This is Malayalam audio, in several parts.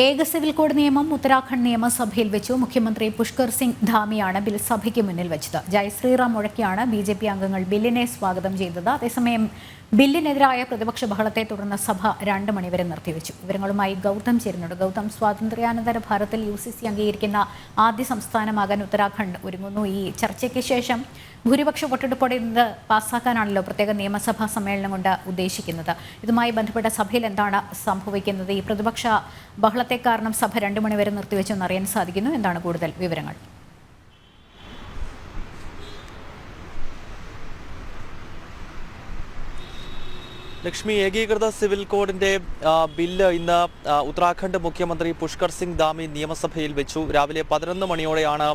ഏക സിവിൽ കോഡ് നിയമം ഉത്തരാഖണ്ഡ് നിയമസഭയിൽ വെച്ചു മുഖ്യമന്ത്രി പുഷ്കർ സിംഗ് ധാമിയാണ് ബിൽ സഭയ്ക്ക് മുന്നിൽ വെച്ചത്. ജയ് ശ്രീറാം മുഴക്കിയാണ് ബി ജെ പി അംഗങ്ങൾ ബില്ലിനെ സ്വാഗതം ചെയ്തത്. അതേസമയം ബില്ലിനെതിരായ പ്രതിപക്ഷ ബഹളത്തെ തുടർന്ന് സഭ രണ്ട് മണിവരെ നിർത്തിവെച്ചു. വിവരങ്ങളുമായി ഗൗതം ചേരുന്നുണ്ട്. ഗൗതം സ്വാതന്ത്ര്യാനന്തര ഭാരതത്തിൽ യു സി സി അംഗീകരിക്കുന്ന ആദ്യ സംസ്ഥാനമാകാൻ ഉത്തരാഖണ്ഡ് ഒരുങ്ങുന്നു. ഈ ചർച്ചയ്ക്ക് ശേഷം ഭൂരിപക്ഷ വോട്ടെടുപ്പോടെ ഇത് പാസ്സാക്കാനാണല്ലോ പ്രത്യേക നിയമസഭാ സമ്മേളനം കൊണ്ട് ഉദ്ദേശിക്കുന്നത്. ഇതുമായി ബന്ധപ്പെട്ട സഭയിൽ എന്താണ് സംഭവിക്കുന്നത്? ഈ പ്രതിപക്ഷ ബഹളത്തെ കാരണം സഭ രണ്ടു മണിവരെ നിർത്തിവെച്ചെന്ന് അറിയാൻ സാധിക്കുന്നു. എന്താണ് കൂടുതൽ വിവരങ്ങൾ? ലക്ഷ്മി ഏകീകൃത സിവിൽ കോഡിന്റെ ബില്ല് ഇന്ന് ഉത്തരാഖണ്ഡ് മുഖ്യമന്ത്രി പുഷ്കർ സിംഗ് ധാമി നിയമസഭയിൽ വെച്ചു. രാവിലെ പതിനൊന്ന് മണിയോടെയാണ്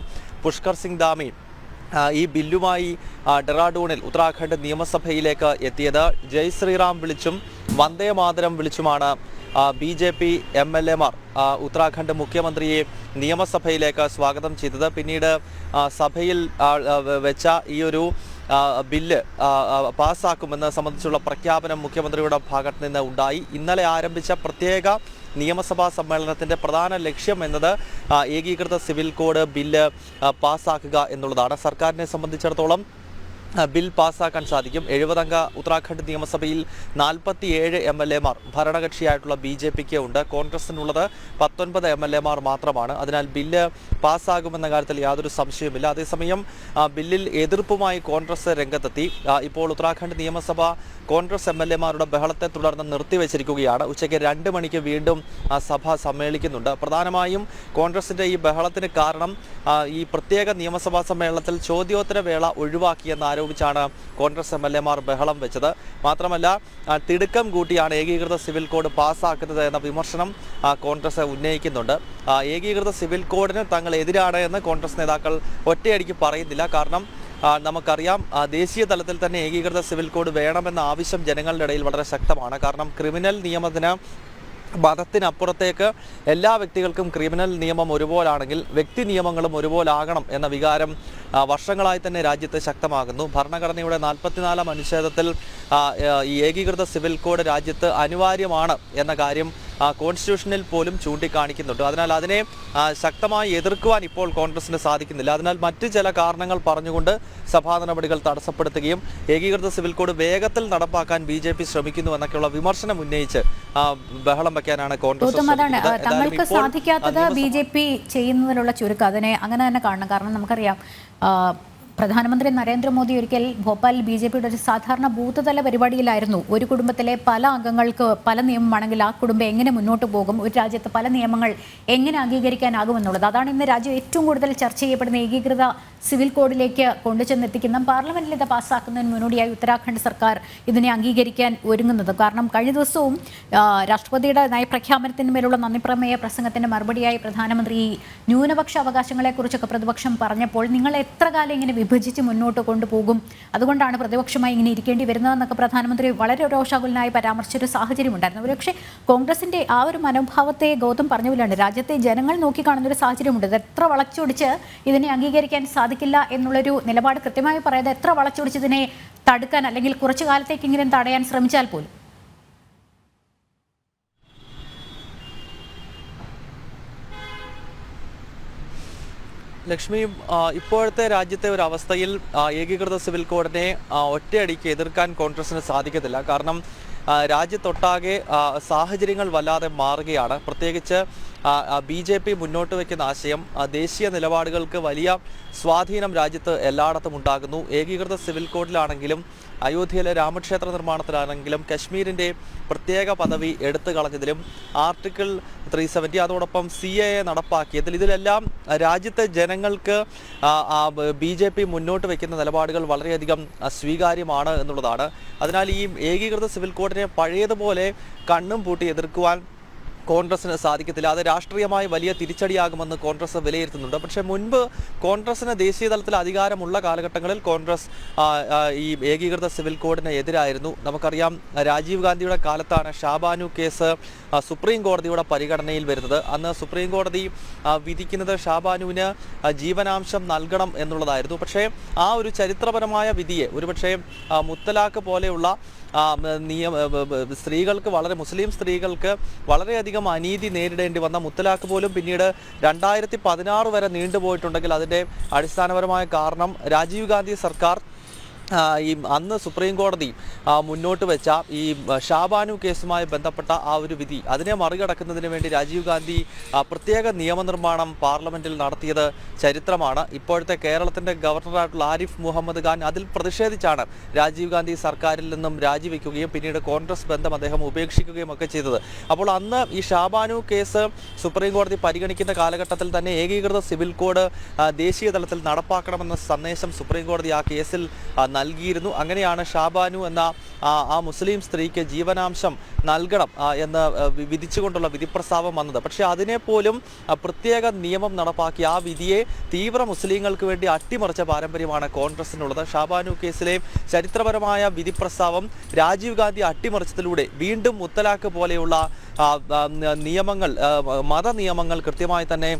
പുഷ്കർ സിംഗ് ധാമി ഈ ബില്ലുമായി ഡെറാഡൂണിൽ ഉത്തരാഖണ്ഡ് നിയമസഭയിലേക്ക് എത്തിയത്. ജയ് ശ്രീറാം വിളിച്ചും Vande Mataram വിളിച്ചുമാണ് B J P M L എമാർ ഉത്തരാഖണ്ഡ് മുഖ്യമന്ത്രിയെ നിയമസഭയിലേക്ക് സ്വാഗതം ചെയ്തത്. പിന്നീട് സഭയിൽ വെച്ച ഈ ഒരു ബില്ല് പാസ്സാക്കുമെന്ന് സംബന്ധിച്ചുള്ള പ്രഖ്യാപനം മുഖ്യമന്ത്രിയുടെ ഭാഗത്ത് നിന്ന് ഉണ്ടായി. ഇന്നലെ ആരംഭിച്ച പ്രത്യേക നിയമസഭാ സമ്മേളനത്തിന്റെ പ്രധാന ലക്ഷ്യം എന്നത് ഏകീകൃത സിവിൽ കോഡ് ബില്ല് പാസ്സാക്കുക എന്നുള്ളതാണ്. സർക്കാരിനെ സംബന്ധിച്ചിടത്തോളം ബിൽ പാസ്സാക്കാൻ സാധിക്കും. എഴുപതംഗ ഉത്തരാഖണ്ഡ് നിയമസഭയിൽ നാൽപ്പത്തിയേഴ് എം എൽ എമാർ ഭരണകക്ഷിയായിട്ടുള്ള ബി ജെ പിക്ക് ഉണ്ട്. കോൺഗ്രസിനുള്ളത് പത്തൊൻപത് എം എൽ എമാർ മാത്രമാണ്. അതിനാൽ ബില്ല് പാസ്സാകുമെന്ന കാര്യത്തിൽ യാതൊരു സംശയവുമില്ല. അതേസമയം ബില്ലിൽ എതിർപ്പുമായി കോൺഗ്രസ് രംഗത്തെത്തി. ഇപ്പോൾ ഉത്തരാഖണ്ഡ് നിയമസഭ കോൺഗ്രസ് എം എൽ എമാരുടെ ബഹളത്തെ തുടർന്ന് നിർത്തിവെച്ചിരിക്കുകയാണ്. ഉച്ചയ്ക്ക് രണ്ട് മണിക്ക് വീണ്ടും സഭ സമ്മേളിക്കുന്നുണ്ട്. പ്രധാനമായും കോൺഗ്രസിന്റെ ഈ ബഹളത്തിന് കാരണം ഈ പ്രത്യേക നിയമസഭാ സമ്മേളനത്തിൽ ചോദ്യോത്തര വേള ഒഴിവാക്കിയെന്ന് ആരോപിച്ചാണ് കോൺഗ്രസ് എം എൽ എമാർ ബഹളം വെച്ചത്. മാത്രമല്ല തിടുക്കം കൂട്ടിയാണ് ഏകീകൃത സിവിൽ കോഡ് പാസ്സാക്കുന്നത് എന്ന വിമർശനം കോൺഗ്രസ് ഉന്നയിക്കുന്നുണ്ട്. ഏകീകൃത സിവിൽ കോഡിന് തങ്ങൾ എതിരാണ് എന്ന് കോൺഗ്രസ് നേതാക്കൾ ഒറ്റയടിക്ക് പറയുന്നില്ല. കാരണം നമുക്കറിയാം ദേശീയ തലത്തിൽ തന്നെ ഏകീകൃത സിവിൽ കോഡ് വേണമെന്ന ആവശ്യം ജനങ്ങളുടെ ഇടയിൽ വളരെ ശക്തമാണ്. കാരണം ക്രിമിനൽ നിയമത്തിന് മതത്തിനപ്പുറത്തേക്ക് എല്ലാ വ്യക്തികൾക്കും ക്രിമിനൽ നിയമം ഒരുപോലാണെങ്കിൽ വ്യക്തി നിയമങ്ങളും ഒരുപോലാകണം എന്ന വികാരം വർഷങ്ങളായി തന്നെ രാജ്യത്ത് ശക്തമാകുന്നു. ഭരണഘടനയുടെ നാൽപ്പത്തിനാലാം അനുച്ഛേദത്തിൽ ഈ ഏകീകൃത സിവിൽ കോഡ് രാജ്യത്ത് അനിവാര്യമാണ് എന്ന കാര്യം കോൺസ്റ്റിറ്റ്യൂഷനിൽ പോലും ചൂണ്ടിക്കാണിക്കുന്നുണ്ട്. അതിനാൽ അതിനെ ശക്തമായി എതിർക്കുവാൻ ഇപ്പോൾ കോൺഗ്രസിന് സാധിക്കുന്നില്ല. അതിനാൽ മറ്റ് ചില കാരണങ്ങൾ പറഞ്ഞുകൊണ്ട് സഭാ നടപടികൾ തടസ്സപ്പെടുത്തുകയും ഏകീകൃത സിവിൽ കോഡ് വേഗത്തിൽ നടപ്പാക്കാൻ ബി ജെ പി ശ്രമിക്കുന്നു എന്നൊക്കെയുള്ള വിമർശനം ഉന്നയിച്ച് ബഹളം വെക്കാനാണ് കോൺഗ്രസ് തങ്ങൾക്ക് സാധിക്കാത്തത് ബി ജെ പി ചെയ്യുന്നതിലുള്ള ചുരുക്കം. അതിനെ അങ്ങനെ തന്നെ കാണണം. കാരണം നമുക്കറിയാം പ്രധാനമന്ത്രി നരേന്ദ്രമോദി ഒരിക്കൽ ഭോപ്പാലിൽ ബി ജെ പിയുടെ ഒരു സാധാരണ ബൂത്ത് തല പരിപാടിയിലായിരുന്നു. ഒരു കുടുംബത്തിലെ പല അംഗങ്ങൾക്ക് പല നിയമമാണെങ്കിൽ ആ കുടുംബം എങ്ങനെ മുന്നോട്ട് പോകും? ഒരു രാജ്യത്ത് പല നിയമങ്ങൾ എങ്ങനെ അംഗീകരിക്കാനാകുമെന്നുള്ളത്. അതാണ് ഇന്ന് രാജ്യം ഏറ്റവും കൂടുതൽ ചർച്ച ചെയ്യപ്പെടുന്ന ഏകീകൃത സിവിൽ കോഡിലേക്ക് കൊണ്ടുചെന്നെത്തിക്കുന്ന പാർലമെന്റിൽ ഇത് പാസ്സാക്കുന്നതിന് മുന്നോടിയായി ഉത്തരാഖണ്ഡ് സർക്കാർ ഇതിനെ അംഗീകരിക്കാൻ ഒരുങ്ങുന്നത്. കാരണം കഴിഞ്ഞ ദിവസവും രാഷ്ട്രപതിയുടെ നയപ്രഖ്യാപനത്തിന് മേലുള്ള നന്ദി പ്രമേയ പ്രസംഗത്തിന്റെ മറുപടിയായി പ്രധാനമന്ത്രി ന്യൂനപക്ഷ അവകാശങ്ങളെക്കുറിച്ചൊക്കെ പ്രതിപക്ഷം പറഞ്ഞപ്പോൾ നിങ്ങൾ എത്ര കാലം ഇങ്ങനെ വിഭജിച്ച് മുന്നോട്ട് കൊണ്ടുപോകും. അതുകൊണ്ടാണ് പ്രതിപക്ഷമായി ഇങ്ങനെ ഇരിക്കേണ്ടി വരുന്നതെന്നൊക്കെ പ്രധാനമന്ത്രി വളരെ രോഷാകുലനായി പരാമർശിച്ചൊരു സാഹചര്യം ഉണ്ടായിരുന്നു പക്ഷേ കോൺഗ്രസിന്റെ ആ ഒരു മനോഭാവത്തെ ഗൗതം പറഞ്ഞ പോലെയാണ്. രാജ്യത്തെ ജനങ്ങൾ നോക്കിക്കാണുന്ന ഒരു സാഹചര്യമുണ്ട്. ഇത് എത്ര വളച്ചൊടിച്ച് ഇതിനെ അംഗീകരിക്കാൻ സാധിക്കില്ല എന്നുള്ളൊരു നിലപാട് കൃത്യമായി പറയാതെ എത്ര വളച്ചൊടിച്ച് ഇതിനെ തടുക്കാൻ അല്ലെങ്കിൽ കുറച്ചു കാലത്തേക്ക് ഇങ്ങനെ തടയാൻ ശ്രമിച്ചാൽ പോലും. ലക്ഷ്മി ഇപ്പോഴത്തെ രാജ്യത്തെ ഒരു അവസ്ഥയിൽ ഏകീകൃത സിവിൽ കോഡിനെ ഒറ്റയടിക്ക് എതിർക്കാൻ കോൺഗ്രസിന് സാധിക്കത്തില്ല. കാരണം രാജ്യത്തൊട്ടാകെ സാഹചര്യങ്ങൾ വല്ലാതെ മാറുകയാണ്. പ്രത്യേകിച്ച് ബി ജെ പി മുന്നോട്ട് വയ്ക്കുന്ന ആശയം ദേശീയ നിലപാടുകൾക്ക് വലിയ സ്വാധീനം രാജ്യത്ത് എല്ലായിടത്തും ഉണ്ടാകുന്നു. ഏകീകൃത സിവിൽ കോഡിലാണെങ്കിലും അയോധ്യയിലെ രാമക്ഷേത്ര നിർമ്മാണത്തിലാണെങ്കിലും കശ്മീരിന്റെ പ്രത്യേക പദവി എടുത്തു കളഞ്ഞതിലും ആർട്ടിക്കിൾ ത്രീ സെവന്റി അതോടൊപ്പം സി എ എ നടപ്പാക്കിയതിൽ ഇതിലെല്ലാം രാജ്യത്തെ ജനങ്ങൾക്ക് ബി ജെ പി മുന്നോട്ട് വയ്ക്കുന്ന നിലപാടുകൾ വളരെയധികം സ്വീകാര്യമാണ് എന്നുള്ളതാണ്. അതിനാൽ ഈ ഏകീകൃത സിവിൽ കോഡിനെ പഴയതുപോലെ കണ്ണും പൂട്ടി എതിർക്കുവാൻ കോൺഗ്രസിന് സാധിക്കത്തില്ല. അത് രാഷ്ട്രീയമായി വലിയ തിരിച്ചടിയാകുമെന്ന് കോൺഗ്രസ് വിലയിരുത്തുന്നുണ്ട്. പക്ഷേ മുൻപ് കോൺഗ്രസിന് ദേശീയ തലത്തിൽ അധികാരമുള്ള കാലഘട്ടങ്ങളിൽ കോൺഗ്രസ് ഈ ഏകീകൃത സിവിൽ കോഡിന് എതിരായിരുന്നു. നമുക്കറിയാം രാജീവ് ഗാന്ധിയുടെ കാലത്താണ് ഷാബാനു കേസ് സുപ്രീം കോടതിയുടെ പരിഗണനയിൽ വരുന്നത്. അന്ന് സുപ്രീം കോടതി വിധിക്കുന്നത് ഷാബാനുവിന് ജീവനാംശം നൽകണം എന്നുള്ളതായിരുന്നു. പക്ഷേ ആ ഒരു ചരിത്രപരമായ വിധിയെ ഒരുപക്ഷെ മുത്തലാഖ് പോലെയുള്ള നിയമ സ്ത്രീകൾക്ക് വളരെ മുസ്ലിം സ്ത്രീകൾക്ക് വളരെയധികം അനീതി നേരിടേണ്ടി വന്ന മുത്തലാഖ് പോലും പിന്നീട് രണ്ടായിരത്തി പതിനാറ് വരെ നീണ്ടുപോയിട്ടുണ്ടെങ്കിൽ അതിന്റെ അടിസ്ഥാനപരമായ കാരണം രാജീവ് ഗാന്ധി സർക്കാർ ഈ അന്ന് സുപ്രീം കോടതി മുന്നോട്ട് വെച്ച ഈ ഷാബാനു കേസുമായി ബന്ധപ്പെട്ട ആ ഒരു വിധി അതിനെ മറികടക്കുന്നതിന് വേണ്ടി രാജീവ് ഗാന്ധി പ്രത്യേക നിയമനിർമ്മാണം പാർലമെന്റിൽ നടത്തിയത് ചരിത്രമാണ്. ഇപ്പോഴത്തെ കേരളത്തിന്റെ ഗവർണറായിട്ടുള്ള ആരിഫ് മുഹമ്മദ് ഖാൻ അതിൽ പ്രതിഷേധിച്ചാണ് രാജീവ് ഗാന്ധി സർക്കാരിൽ നിന്നും രാജിവെക്കുകയും പിന്നീട് കോൺഗ്രസ് ബന്ധം അദ്ദേഹം ഉപേക്ഷിക്കുകയും ഒക്കെ ചെയ്തത്. അപ്പോൾ അന്ന് ഈ ഷാബാനു കേസ് സുപ്രീം കോടതി പരിഗണിക്കുന്ന കാലഘട്ടത്തിൽ തന്നെ ഏകീകൃത സിവിൽ കോഡ് ദേശീയ തലത്തിൽ നടപ്പാക്കണമെന്ന സന്ദേശം സുപ്രീം കോടതി ആ കേസിൽ നൽകിയിരുന്നു. അങ്ങനെയാണ് ഷാബാനു എന്ന ആ, മുസ്ലിം സ്ത്രീക്ക് ജീവനാംശം നൽകണം എന്ന് വിധിച്ചുകൊണ്ടുള്ള വിധിപ്രസ്താവം വന്നത്. പക്ഷേ അതിനെ പോലും പ്രത്യേക നിയമം നടപ്പാക്കി ആ വിധിയെ തീവ്ര മുസ്ലിങ്ങൾക്ക് വേണ്ടി അട്ടിമറിച്ച പാരമ്പര്യമാണ് കോൺഗ്രസിനുള്ളത്. ഷാബാനു കേസിലെ ചരിത്രപരമായ വിധിപ്രസ്താവം രാജീവ് ഗാന്ധി അട്ടിമറിച്ചതിലൂടെ വീണ്ടും മുത്തലാഖ് പോലെയുള്ള നിയമങ്ങൾ മത നിയമങ്ങൾ കൃത്യമായി തന്നെ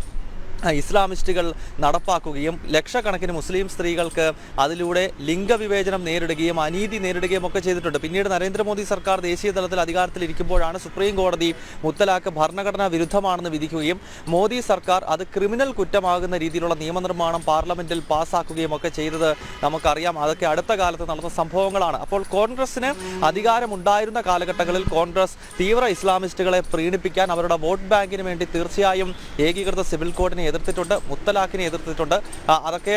ഇസ്ലാമിസ്റ്റുകൾ നടപ്പാക്കുകയും ലക്ഷക്കണക്കിന് മുസ്ലിം സ്ത്രീകൾക്ക് അതിലൂടെ ലിംഗവിവേചനം നേരിടുകയും അനീതി നേരിടുകയും ഒക്കെ ചെയ്തിട്ടുണ്ട്. പിന്നീട് നരേന്ദ്രമോദി സർക്കാർ ദേശീയ തലത്തിൽ അധികാരത്തിലിരിക്കുമ്പോഴാണ് സുപ്രീം കോടതി മുത്തലാഖ് ഭരണഘടനാ വിരുദ്ധമാണെന്ന് വിധിക്കുകയും മോദി സർക്കാർ അത് ക്രിമിനൽ കുറ്റമാകുന്ന രീതിയിലുള്ള നിയമനിർമ്മാണം പാർലമെന്റിൽ പാസ്സാക്കുകയും ഒക്കെ ചെയ്തത് നമുക്കറിയാം. അതൊക്കെ അടുത്ത കാലത്ത് നടന്ന സംഭവങ്ങളാണ്. അപ്പോൾ കോൺഗ്രസിന് അധികാരമുണ്ടായിരുന്ന കാലഘട്ടങ്ങളിൽ കോൺഗ്രസ് തീവ്ര ഇസ്ലാമിസ്റ്റുകളെ പ്രീണിപ്പിക്കാൻ അവരുടെ വോട്ട് ബാങ്കിന് വേണ്ടി തീർച്ചയായും ഏകീകൃത സിവിൽ കോഡിനെ എതിർത്തിട്ടുണ്ട് മുത്തലാഖിനെ എതിർത്തിട്ടുണ്ട്. അതൊക്കെ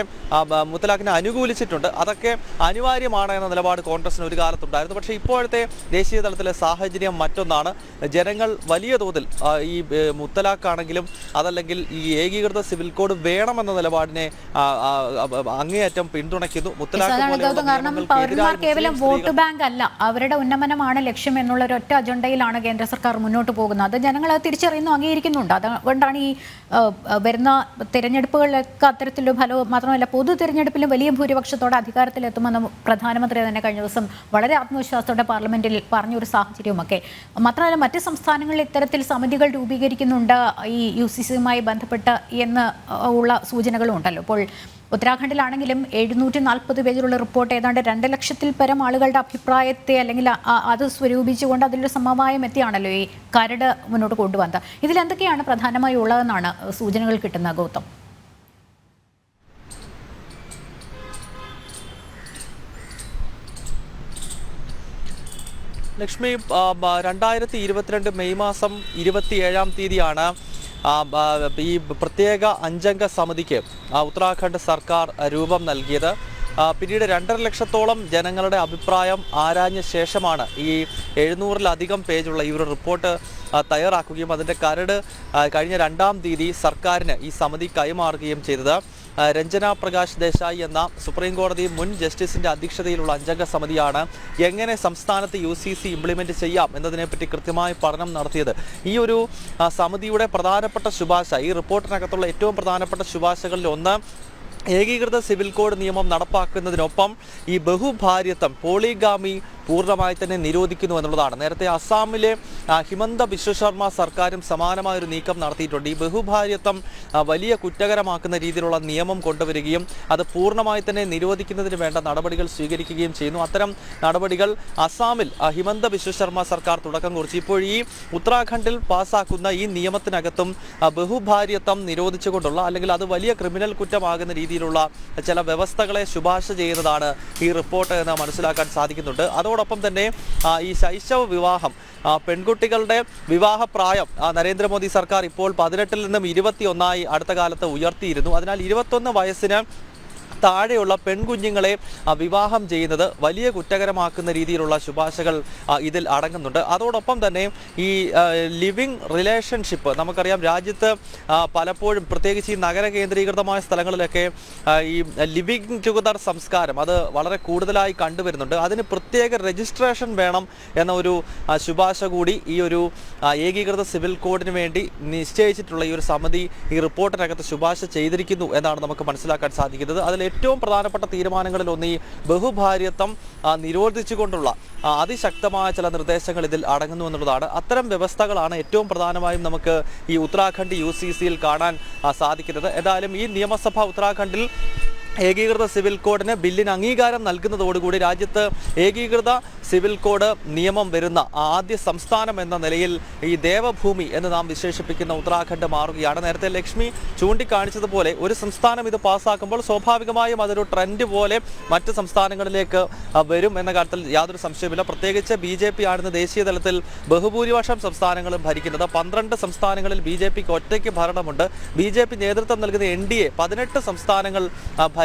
മുത്തലാഖിനെ അനുകൂലിച്ചിട്ടുണ്ട്. അതൊക്കെ അനിവാര്യമാണ് എന്ന നിലപാട് കോൺഗ്രസിന് ഒരു കാലത്തുണ്ടായിരുന്നു. പക്ഷേ ഇപ്പോഴത്തെ ദേശീയ തലത്തിലെ സാഹചര്യം മറ്റൊന്നാണ്. ജനങ്ങൾ വലിയ തോതിൽ ഈ മുത്തലാഖാണെങ്കിലും അതല്ലെങ്കിൽ ഈ ഏകീകൃത സിവിൽ കോഡ് വേണമെന്ന നിലപാടിനെ അങ്ങേയറ്റം പിന്തുണയ്ക്കുന്നു. മുത്തലാഖ് കാരണം പൗരന്മാർ കേവലം വോട്ട് ബാങ്ക് അല്ല. അവരുടെ ഉന്നമനമാണ് ലക്ഷ്യം എന്നുള്ള ഒരു ഒറ്റ അജണ്ടയിലാണ് കേന്ദ്ര സർക്കാർ മുന്നോട്ട് പോകുന്നത്. അത് ജനങ്ങൾ അത് തിരിച്ചറിയുന്നു അംഗീകരിക്കുന്നുണ്ട്. അതുകൊണ്ടാണ് ഈ ആ, വരുന്ന തിരഞ്ഞെടുപ്പുകളിലൊക്കെ അത്തരത്തിലൊരു ഫലവും മാത്രമല്ല പൊതു തിരഞ്ഞെടുപ്പിലും വലിയ ഭൂരിപക്ഷത്തോടെ അധികാരത്തിലെത്തുമെന്ന് പ്രധാനമന്ത്രി തന്നെ കഴിഞ്ഞ ദിവസം വളരെ ആത്മവിശ്വാസത്തോടെ പാർലമെന്റിൽ പറഞ്ഞൊരു സാഹചര്യവുമൊക്കെ. മാത്രമല്ല മറ്റ് സംസ്ഥാനങ്ങളിൽ ഇത്തരത്തിൽ സമിതികൾ രൂപീകരിക്കുന്നുണ്ട് ഈ യു സി സിയുമായി ബന്ധപ്പെട്ട് എന്ന് ഉള്ള സൂചനകളും ഉണ്ടല്ലോ അപ്പോൾ ഉത്തരാഖണ്ഡിലാണെങ്കിലും എഴുന്നൂറ്റി നാൽപ്പത് പേജിലുള്ള റിപ്പോർട്ട് ഏതാണ്ട് രണ്ട് ലക്ഷത്തിൽ പരം ആളുകളുടെ അഭിപ്രായത്തെ അല്ലെങ്കിൽ അത് സ്വരൂപിച്ചുകൊണ്ട് അതിലൊരു സമവായം എത്തിയാണല്ലോ ഈ കരട് മുന്നോട്ട് കൊണ്ടുവന്നത്. ഇതിൽ എന്തൊക്കെയാണ് പ്രധാനമായി ഉള്ളതെന്നാണ് സൂചനകൾ കിട്ടുന്ന ഗൗതം? ലക്ഷ്മി രണ്ടായിരത്തി ഇരുപത്തിരണ്ട് മെയ് മാസം ഇരുപത്തിയേഴാം തീയതിയാണ് ഈ പ്രത്യേക അഞ്ചംഗ സമിതിക്ക് ഉത്തരാഖണ്ഡ് സർക്കാർ രൂപം നൽകിയത്. പിന്നീട് രണ്ടര ലക്ഷത്തോളം ജനങ്ങളുടെ അഭിപ്രായം ആരാഞ്ഞ ശേഷമാണ് ഈ എഴുന്നൂറിലധികം പേജുള്ള ഈ ഒരു റിപ്പോർട്ട് തയ്യാറാക്കുകയും അതിന്റെ കരട് കഴിഞ്ഞ രണ്ടാം തീയതി സർക്കാരിന് ഈ സമിതി കൈമാറുകയും ചെയ്തത്. രഞ്ജന പ്രകാശ് ദേശായി എന്ന സുപ്രീം കോടതി മുൻ ജസ്റ്റിസിന്റെ അധ്യക്ഷതയിലുള്ള അഞ്ചംഗ സമിതിയാണ് എങ്ങനെ സംസ്ഥാനത്ത് യു സി സി ഇംപ്ലിമെന്റ് ചെയ്യാം എന്നതിനെപ്പറ്റി കൃത്യമായി പഠനം നടത്തിയത്. ഈ ഒരു സമിതിയുടെ പ്രധാനപ്പെട്ട ശുപാർശ ഈ റിപ്പോർട്ടിനകത്തുള്ള ഏറ്റവും പ്രധാനപ്പെട്ട ശുപാർശകളിൽ ഒന്ന് ഏകീകൃത സിവിൽ കോഡ് നിയമം നടപ്പാക്കുന്നതിനൊപ്പം ഈ ബഹുഭാര്യത്വം പോളിഗാമി പൂർണമായി തന്നെ നിരോധിക്കുന്നു എന്നുള്ളതാണ്. നേരത്തെ അസാമിലെ ഹിമന്ത ബിശ്വ ശർമ്മ സർക്കാരും സമാനമായ ഒരു നീക്കം നടത്തിയിട്ടുണ്ട്. ഈ ബഹുഭാര്യത്വം വലിയ കുറ്റകരമാക്കുന്ന രീതിയിലുള്ള നിയമം കൊണ്ടുവരികയും അത് പൂർണമായി തന്നെ നിരോധിക്കുന്നതിന് വേണ്ട നടപടികൾ സ്വീകരിക്കുകയും ചെയ്യുന്നു. അത്തരം നടപടികൾ അസാമിൽ ഹിമന്ത ബിശ്വ ശർമ്മ സർക്കാർ തുടക്കം കുറിച്ചു. ഇപ്പോൾ ഈ ഉത്തരാഖണ്ഡിൽ പാസ്സാക്കുന്ന ഈ നിയമത്തിനകത്തും ബഹുഭാര്യത്വം നിരോധിച്ചുകൊണ്ടുള്ള അല്ലെങ്കിൽ അത് വലിയ ക്രിമിനൽ കുറ്റമാകുന്ന രീതിയിലുള്ള ചില വ്യവസ്ഥകളെ ശുപാർശ ചെയ്യുന്നതാണ് ഈ റിപ്പോർട്ട് എന്ന് മനസ്സിലാക്കാൻ സാധിക്കുന്നുണ്ട്. അതോടൊപ്പം തന്നെ ഈ ശൈശവ വിവാഹം പെൺകുട്ടികളുടെ വിവാഹപ്രായം നരേന്ദ്രമോദി സർക്കാർ ഇപ്പോൾ പതിനെട്ടിൽ നിന്നും ഇരുപത്തി ഒന്നായി അടുത്ത കാലത്ത് ഉയർത്തിയിരുന്നു. അതിനാൽ ഇരുപത്തൊന്ന് വയസ്സിന് താഴെയുള്ള പെൺകുഞ്ഞുങ്ങളെ വിവാഹം ചെയ്യുന്നത് വലിയ കുറ്റകരമാക്കുന്ന രീതിയിലുള്ള ശുപാർശകൾ ഇതിൽ അടങ്ങുന്നുണ്ട്. അതോടൊപ്പം തന്നെ ഈ ലിവിങ് റിലേഷൻഷിപ്പ് നമുക്കറിയാം രാജ്യത്ത് പലപ്പോഴും പ്രത്യേകിച്ച് ഈ നഗര കേന്ദ്രീകൃതമായ സ്ഥലങ്ങളിലൊക്കെ ഈ ലിവിങ് ടുഗദർ സംസ്കാരം അത് വളരെ കൂടുതലായി കണ്ടുവരുന്നുണ്ട്. അതിന് പ്രത്യേക രജിസ്ട്രേഷൻ വേണം എന്ന ഒരു ശുപാർശ കൂടി ഈ ഒരു ഏകീകൃത സിവിൽ കോഡിന് വേണ്ടി നിശ്ചയിച്ചിട്ടുള്ള ഈ ഒരു സമിതി ഈ റിപ്പോർട്ടിനകത്ത് ശുപാർശ ചെയ്തിരിക്കുന്നു എന്നാണ് നമുക്ക് മനസ്സിലാക്കാൻ സാധിക്കുന്നത്. അതിൽ ഏറ്റവും പ്രധാനപ്പെട്ട തീരുമാനങ്ങളിൽ ഒന്ന് ഈ ബഹുഭാര്യത്വം നിരോധിച്ചുകൊണ്ടുള്ള അതിശക്തമായ ചില നിർദ്ദേശങ്ങൾ ഇതിൽ അടങ്ങുന്നു എന്നുള്ളതാണ്. അത്തരം വ്യവസ്ഥകളാണ് ഏറ്റവും പ്രധാനമായും നമുക്ക് ഈ ഉത്തരാഖണ്ഡ് യു കാണാൻ സാധിക്കുന്നത്. ഏതായാലും ഈ നിയമസഭ ഉത്തരാഖണ്ഡിൽ ഏകീകൃത സിവിൽ കോഡിന് ബില്ലിന് അംഗീകാരം നൽകുന്നതോടുകൂടി രാജ്യത്ത് ഏകീകൃത സിവിൽ കോഡ് നിയമം വരുന്ന ആദ്യ സംസ്ഥാനം എന്ന നിലയിൽ ഈ ദേവഭൂമി എന്ന് നാം വിശേഷിപ്പിക്കുന്ന ഉത്തരാഖണ്ഡ് മാറുകയാണ്. നേരത്തെ ലക്ഷ്മി ചൂണ്ടിക്കാണിച്ചതുപോലെ ഒരു സംസ്ഥാനം ഇത് പാസ്സാക്കുമ്പോൾ സ്വാഭാവികമായും അതൊരു ട്രെൻഡ് പോലെ മറ്റ് സംസ്ഥാനങ്ങളിലേക്ക് വരും എന്ന കാര്യത്തിൽ യാതൊരു സംശയമില്ല പ്രത്യേകിച്ച് ബി ജെ പി ആണെന്ന് ദേശീയ തലത്തിൽ ബഹുഭൂരിപക്ഷം സംസ്ഥാനങ്ങളും ഭരിക്കുന്നത് പന്ത്രണ്ട് സംസ്ഥാനങ്ങളിൽ ബി ജെ പിക്ക് ഒറ്റയ്ക്ക് ഭരണമുണ്ട്. ബി ജെ പി നേതൃത്വം നൽകുന്ന എൻ ഡി എ പതിനെട്ട് സംസ്ഥാനങ്ങൾ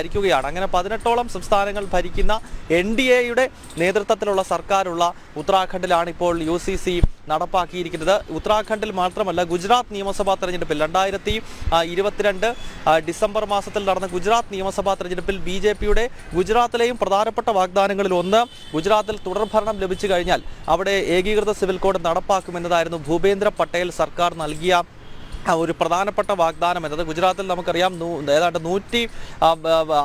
ഭരിക്കുകയാണ്. അങ്ങനെ പതിനെട്ടോളം സംസ്ഥാനങ്ങൾ ഭരിക്കുന്ന എൻ ഡി എയുടെ നേതൃത്വത്തിലുള്ള സർക്കാരുള്ള ഉത്തരാഖണ്ഡിലാണ് ഇപ്പോൾ യു സി സി നടപ്പാക്കിയിരിക്കുന്നത്. ഉത്തരാഖണ്ഡിൽ മാത്രമല്ല ഗുജറാത്ത് നിയമസഭാ തെരഞ്ഞെടുപ്പിൽ രണ്ടായിരത്തി ഇരുപത്തിരണ്ട് ഡിസംബർ മാസത്തിൽ നടന്ന ഗുജറാത്ത് നിയമസഭാ തെരഞ്ഞെടുപ്പിൽ ബി ജെ പിയുടെ ഗുജറാത്തിലെയും പ്രധാനപ്പെട്ട വാഗ്ദാനങ്ങളിൽ ഒന്ന് ഗുജറാത്തിൽ തുടർഭരണം ലഭിച്ചു കഴിഞ്ഞാൽ അവിടെ ഏകീകൃത സിവിൽ കോഡ് നടപ്പാക്കുമെന്നതായിരുന്നു ഭൂപേന്ദ്ര പട്ടേൽ സർക്കാർ നൽകിയ ഒരു പ്രധാനപ്പെട്ട വാഗ്ദാനം എന്നത് ഗുജറാത്തിൽ നമുക്കറിയാം ഏതാണ്ട് നൂറ്റി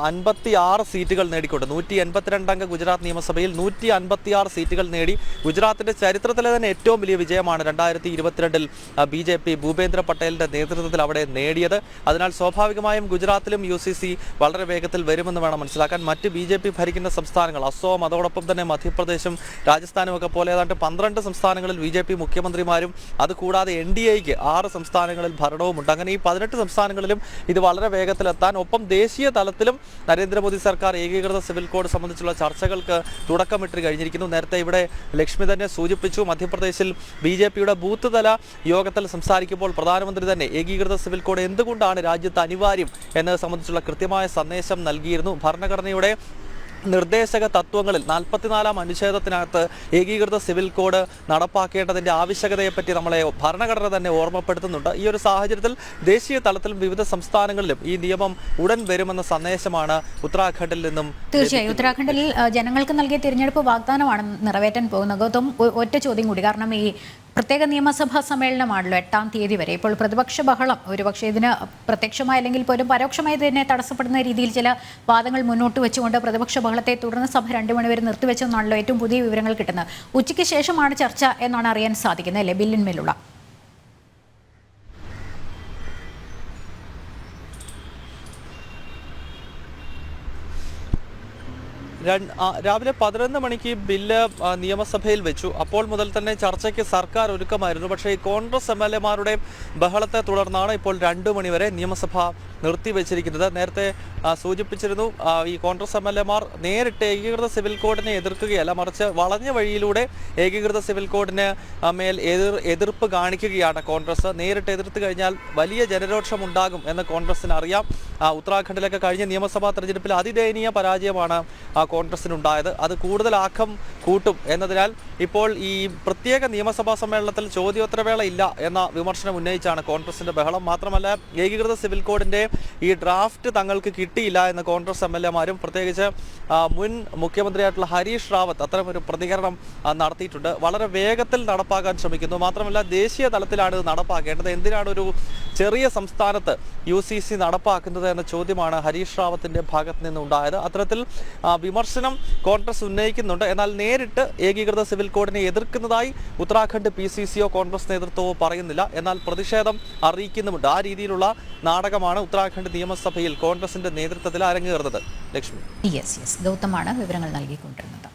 അൻപത്തി ആറ് സീറ്റുകൾ നേടിക്കൊണ്ട് നൂറ്റി എൺപത്തിരണ്ട് അംഗ ഗുജറാത്ത് നിയമസഭയിൽ നൂറ്റി അൻപത്തി ആറ് സീറ്റുകൾ നേടി. ഗുജറാത്തിന്റെ ചരിത്രത്തിലെ തന്നെ ഏറ്റവും വലിയ വിജയമാണ് രണ്ടായിരത്തി ഇരുപത്തിരണ്ടിൽ ബി ജെ പി ഭൂപേന്ദ്ര പട്ടേലിന്റെ നേതൃത്വത്തിൽ അവിടെ നേടിയത്. അതിനാൽ സ്വാഭാവികമായും ഗുജറാത്തിലും യു സി സി വളരെ വേഗത്തിൽ വരുമെന്ന് വേണം മനസ്സിലാക്കാൻ. മറ്റ് ബി ജെ പി ഭരിക്കുന്ന സംസ്ഥാനങ്ങൾ അസോം അതോടൊപ്പം തന്നെ മധ്യപ്രദേശും രാജസ്ഥാനും ഒക്കെ പോലെ ഏതാണ്ട് പന്ത്രണ്ട് സംസ്ഥാനങ്ങളിൽ ബി ജെ പി മുഖ്യമന്ത്രിമാരും അതുകൂടാതെ എൻ ഡി എക്ക് ആറ് സംസ്ഥാനങ്ങളിൽ ഭരണവുമുണ്ട്. അങ്ങനെ ഈ പതിനെട്ട് സംസ്ഥാനങ്ങളിലും ഇത് വളരെ വേഗത്തിലെത്താൻ ഒപ്പം ദേശീയ തലത്തിലും നരേന്ദ്രമോദി സർക്കാർ ഏകീകൃത സിവിൽ കോഡ് സംബന്ധിച്ചുള്ള ചർച്ചകൾക്ക് തുടക്കമിട്ട് കഴിഞ്ഞിരിക്കുന്നു. നേരത്തെ ഇവിടെ ലക്ഷ്മി തന്നെ സൂചിപ്പിച്ചു. മധ്യപ്രദേശിൽ ബി ജെ പിയുടെ ബൂത്ത് തല യോഗത്തിൽ സംസാരിക്കുമ്പോൾ പ്രധാനമന്ത്രി തന്നെ ഏകീകൃത സിവിൽ കോഡ് എന്തുകൊണ്ടാണ് രാജ്യത്ത് അനിവാര്യം എന്നത് സംബന്ധിച്ചുള്ള കൃത്യമായ സന്ദേശം നൽകിയിരുന്നു. ഭരണഘടനയുടെ നിർദ്ദേശക തത്വങ്ങളിൽ നാൽപ്പത്തിനാലാം അനുച്ഛേദത്തിനകത്ത് ഏകീകൃത സിവിൽ കോഡ് നടപ്പാക്കേണ്ടതിന്റെ ആവശ്യകതയെപ്പറ്റി നമ്മളെ ഭരണഘടന തന്നെ ഓർമ്മപ്പെടുത്തുന്നുണ്ട്. ഈ ഒരു സാഹചര്യത്തിൽ ദേശീയ തലത്തിലും വിവിധ സംസ്ഥാനങ്ങളിലും ഈ നിയമം ഉടൻ വരുമെന്ന സന്ദേശമാണ് ഉത്തരാഖണ്ഡിൽ നിന്നും തീർച്ചയായും. ഉത്തരാഖണ്ഡിൽ ജനങ്ങൾക്ക് നൽകിയ തിരഞ്ഞെടുപ്പ് വാഗ്ദാനമാണ് നിറവേറ്റാൻ പോകുന്നത്. ഗൗതം ഒറ്റ ചോദ്യം കൂടി. കാരണം ഈ പ്രത്യേക നിയമസഭാ സമ്മേളനമാണല്ലോ എട്ടാം തീയതി വരെ. ഇപ്പോൾ പ്രതിപക്ഷ ബഹളം. ഒരുപക്ഷെ ഇതിന് പ്രത്യക്ഷമായി അല്ലെങ്കിൽ പോലും പരോക്ഷമായി തന്നെ തടസ്സപ്പെടുന്ന രീതിയിൽ ചില വാദങ്ങൾ മുന്നോട്ട് വെച്ചുകൊണ്ട് പ്രതിപക്ഷ ബഹളത്തെ തുടർന്ന് സഭ രണ്ടു മണിവരെ നിർത്തിവെച്ചെന്നാണല്ലോ ഏറ്റവും പുതിയ വിവരങ്ങൾ കിട്ടുന്നത്. ഉച്ചയ്ക്ക് ശേഷമാണ് ചർച്ച എന്നാണ് അറിയാൻ സാധിക്കുന്നത് അല്ലേ? ബില്ലിന്മേലുള്ള. രാവിലെ പതിനൊന്ന് മണിക്ക് ബില്ല് നിയമസഭയിൽ വെച്ചു. അപ്പോൾ മുതൽ തന്നെ ചർച്ചയ്ക്ക് സർക്കാർ ഒരുക്കമായിരുന്നു. പക്ഷേ കോൺഗ്രസ് എം എൽ എമാരുടെ ബഹളത്തെ തുടർന്നാണ് ഇപ്പോൾ രണ്ടു മണിവരെ നിയമസഭ നിർത്തിവെച്ചിരിക്കുന്നത്. നേരത്തെ സൂചിപ്പിച്ചിരുന്നു ഈ കോൺഗ്രസ് എം എൽ എമാർ നേരിട്ട് ഏകീകൃത സിവിൽ കോഡിനെ എതിർക്കുകയല്ല മറിച്ച് വളഞ്ഞ വഴിയിലൂടെ ഏകീകൃത സിവിൽ കോഡിന് മേൽ എതിർ എതിർപ്പ് കാണിക്കുകയാണ് കോൺഗ്രസ്. നേരിട്ട് എതിർത്ത് കഴിഞ്ഞാൽ വലിയ ജനരോഷം ഉണ്ടാകും എന്ന് കോൺഗ്രസിന് അറിയാം ഉത്തരാഖണ്ഡിലൊക്കെ കഴിഞ്ഞ നിയമസഭാ തെരഞ്ഞെടുപ്പിൽ അതിദയനീയ പരാജയമാണ് കോൺഗ്രസിനുണ്ടായത്. അത് കൂടുതൽ ആക്കം കൂട്ടും. എന്നതിനാൽ ഇപ്പോൾ ഈ പ്രത്യേക നിയമസഭാ സമ്മേളനത്തിൽ ചോദ്യോത്തരവേള ഇല്ല എന്ന വിമർശനം ഉന്നയിച്ചാണ് കോൺഗ്രസിന്റെ ബഹളം. മാത്രമല്ല ഏകീകൃത സിവിൽ കോഡിന്റെ ഈ ഡ്രാഫ്റ്റ് തങ്ങൾക്ക് കിട്ടിയില്ല എന്ന് കോൺഗ്രസ് എം എൽ എമാരും പ്രത്യേകിച്ച് മുൻ മുഖ്യമന്ത്രിയായിട്ടുള്ള ഹരീഷ് റാവത്ത് അത്തരം ഒരു പ്രതികരണം നടത്തിയിട്ടുണ്ട്. വളരെ വേഗത്തിൽ നടപ്പാക്കാൻ ശ്രമിക്കുന്നു. മാത്രമല്ല ദേശീയ തലത്തിലാണ് ഇത് നടപ്പാക്കേണ്ടത്. എന്തിനാണ് ഒരു ചെറിയ സംസ്ഥാനത്ത് യു സി സി നടപ്പാക്കുന്നത് എന്ന ചോദ്യമാണ് ഹരീഷ് റാവത്തിന്റെ ഭാഗത്ത് നിന്നുണ്ടായത്. അത്തരത്തിൽ ആ, വിമർശനം കോൺഗ്രസ് ഉന്നയിക്കുന്നുണ്ട്. എന്നാൽ നേരിട്ട് ഏകീകൃത സിവിൽ കോഡിനെ എതിർക്കുന്നതായി ഉത്തരാഖണ്ഡ് പി സി സിയോ കോൺഗ്രസ് നേതൃത്വമോ പറയുന്നില്ല. എന്നാൽ പ്രതിഷേധം അറിയിക്കുന്നുമുണ്ട്. ആ രീതിയിലുള്ള നാടകമാണ് ഉത്തരാഖണ്ഡ് നിയമസഭയിൽ കോൺഗ്രസിന്റെ നേതൃത്വത്തിൽ അരങ്ങേറുന്നത്. ലക്ഷ്മി. ഗൗതമാണ് വിവരങ്ങൾ നൽകിക്കൊണ്ടിരുന്നത്.